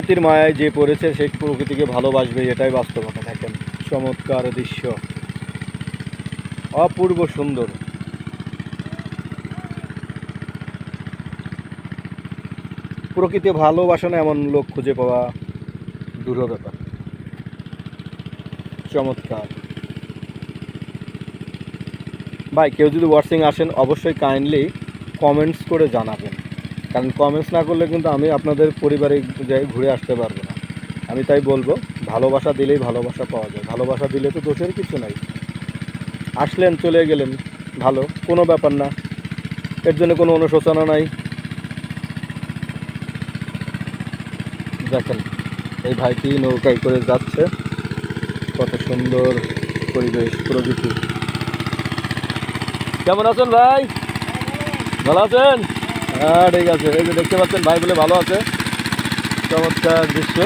প্রকৃতির মায়ায় যে পড়েছে সেই প্রকৃতিকে ভালোবাসবে, এটাই বাস্তবতা, দেখেন। চমৎকার দৃশ্য। অপূর্ব সুন্দর। প্রকৃতি ভালোবাসা না এমন লোক খুঁজে পাওয়া দূর ব্যাপার। চমৎকার। ভাই, কেউ যদি ওয়াটসিং আসেন, অবশ্যই কাইন্ডলি কমেন্টস করে জানাবেন। কারণ কমেন্টস না করলে কিন্তু আমি আপনাদের পরিবারে ঘুরে আসতে পারব না। আমি তাই বলব, ভালোবাসা দিলেই ভালোবাসা পাওয়া যায়। ভালোবাসা দিলে তো দোষের কিছু নাই। আসলেন, চলে গেলেন, ভালো, কোনো ব্যাপার না। এর জন্য কোনো অনুশোচনা নাই। দেখেন, এই ভাইটি নৌকায় করে যাচ্ছে। কত সুন্দর পরিবেশ, প্রকৃতি। কেমন আছেন ভাই? ভালো আছেন? হ্যাঁ ঠিক আছে। এই যে দেখতে পাচ্ছেন, ভাই বলে ভালো আছে। চমৎকার দৃশ্য।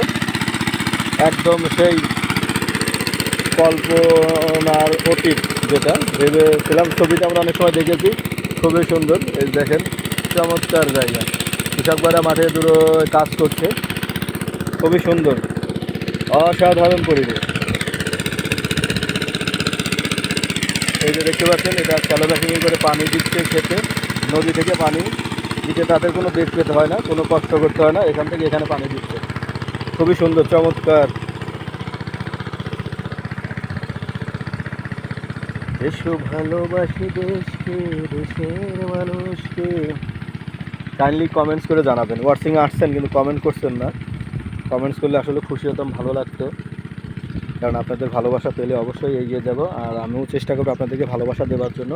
একদম সেই কল্পনার অতীত যেটা। ভেবেছিলাম ছবিটা আমরা অনেক সময় দেখেছি। খুবই সুন্দর। এই দেখেন, চমৎকার জায়গা। কৃষকবারা মাঠে দুটো কাজ করছে। খুবই সুন্দর। অসাধারণ পরিবেশ। এই যে দেখতে পাচ্ছেন, এটা ক্যালোরাসিং করে পানি দিচ্ছে খেতে। নদী থেকে পানি। দিতে তাদের কোনো বেগ পেতে হয় না, কোনো কষ্ট করতে হয় না, এখান থেকে এখানে পানি দিচ্ছে। খুবই সুন্দর, চমৎকার। এসো ভালোবাসি দেশকে, দেশের মানুষকে। কাইন্ডলি কমেন্টস করে জানাবেন। ওয়াটসিং আসছেন কিন্তু কমেন্ট করছেন না। কমেন্টস করলে আসলে খুশি হতাম, ভালো লাগতো। কারণ আপনাদের ভালোবাসা পেলে অবশ্যই এগিয়ে যাব। আর আমিও চেষ্টা করব আপনাদেরকে ভালোবাসা দেওয়ার জন্য।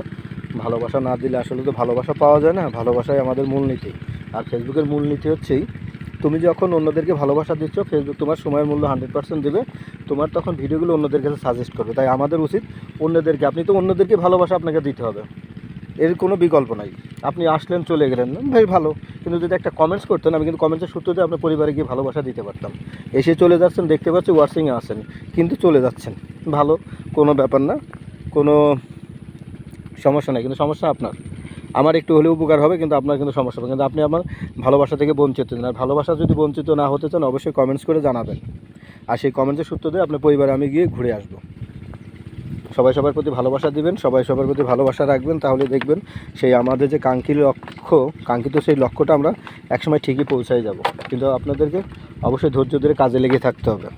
ভালোবাসা না দিলে আসলে তো ভালোবাসা পাওয়া যায় না, ভালোবাসাই আমাদের মূলনীতি। আর ফেসবুকের মূলনীতি হচ্ছেই, তুমি যখন অন্যদেরকে ভালোবাসা দিচ্ছ, ফেসবুক তোমার সময়ের মূল্য হান্ড্রেড পার্সেন্ট দেবে। তোমার তখন ভিডিওগুলো অন্যদের কাছে সাজেস্ট করবে। তাই আমাদের উচিত অন্যদেরকে, আপনি তো অন্যদেরকে ভালোবাসা আপনাকে দিতে হবে। এর কোনো বিকল্প নাই। আপনি আসলেন, চলে গেলেন। ভাই, ভালো। কিন্তু যদি একটা কমেন্টস করতেন, আমি কিন্তু কমেন্টসের সূত্রতে আপনার পরিবারে গিয়ে ভালোবাসা দিতে পারতাম। এসে চলে যাচ্ছেন, দেখতে পাচ্ছি ওয়ার্সিংয়ে আসেন কিন্তু চলে যাচ্ছেন। ভালো, কোনো ব্যাপার না। কোনো সমস্যা নেই, কিন্তু সমস্যা আপনার। আমার একটু হলেও উপকার হবে, কিন্তু আপনার কিন্তু সমস্যা হবে। কিন্তু আপনি আমার ভালোবাসা থেকে বঞ্চিত আর ভালোবাসা যদি বঞ্চিত না হতে চান, অবশ্যই কমেন্টস করে জানাবেন। আর সেই কমেন্টসের সূত্র দিয়ে আপনার পরিবারে আমি গিয়ে ঘুরে আসব। সবাই সবার প্রতি ভালোবাসা দিবেন, সবাই সবার প্রতি ভালোবাসা রাখবেন, তাহলে দেখবেন সেই আমাদের যে কাঙ্ক্ষিত লক্ষ্য, কাঙ্ক্ষিত সেই লক্ষ্যটা আমরা একসময় ঠিকই পৌঁছায় যাব। কিন্তু আপনাদেরকে অবশ্যই ধৈর্য ধরে কাজে লেগে থাকতে হবে।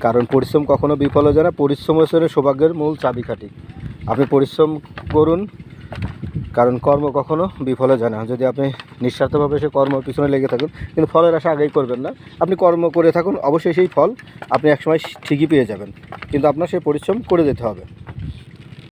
কারণ পরিশ্রম কখনো বিফল হয় না, পরিশ্রম হচ্ছে সৌভাগ্যের মূল চাবিকাঠি। আপনি পরিশ্রম করুন কারণ কর্ম কখনো বিফলে যায় না। যদি আপনি নিঃস্বার্থভাবে সে কর্ম পিছনে লেগে থাকুন, কিন্তু ফলের আশা আগেই করবেন না। আপনি কর্ম করে থাকুন, অবশ্যই সেই ফল আপনি একসময় ঠিকই পেয়ে যাবেন। কিন্তু আপনার সেই পরিশ্রম করে যেতে হবে।